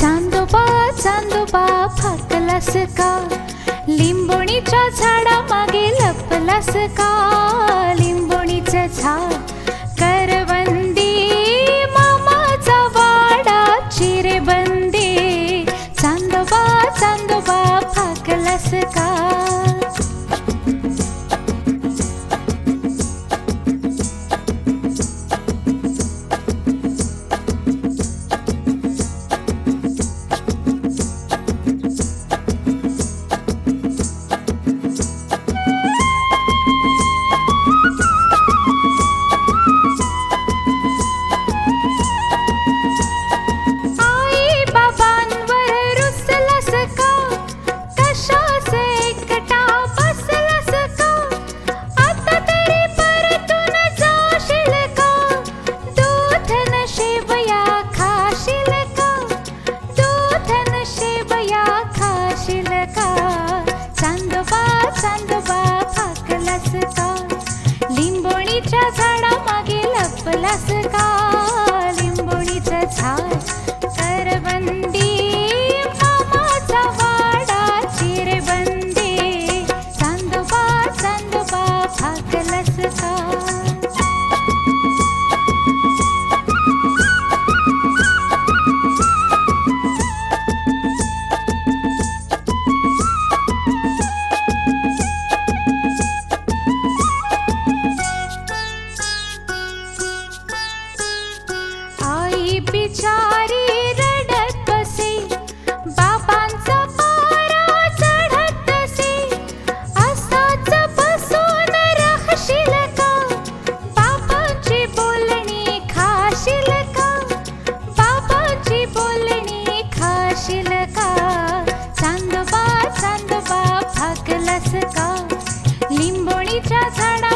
चांदोबा चांदोबा फाकलास का? लिंबोणीच्या झाडा मागे लपलास का? लिंबोणीचं झाड か रस का बिचारी रडत बसे. बाबांचा पारा चढत बसे असाच बसून राहशील का? बाबांची बोलणी खाशील का? बाबांची बोलणी खाशील का? चांदोबा चांदोबा भागलास का? लिंबोणीच्या झाडा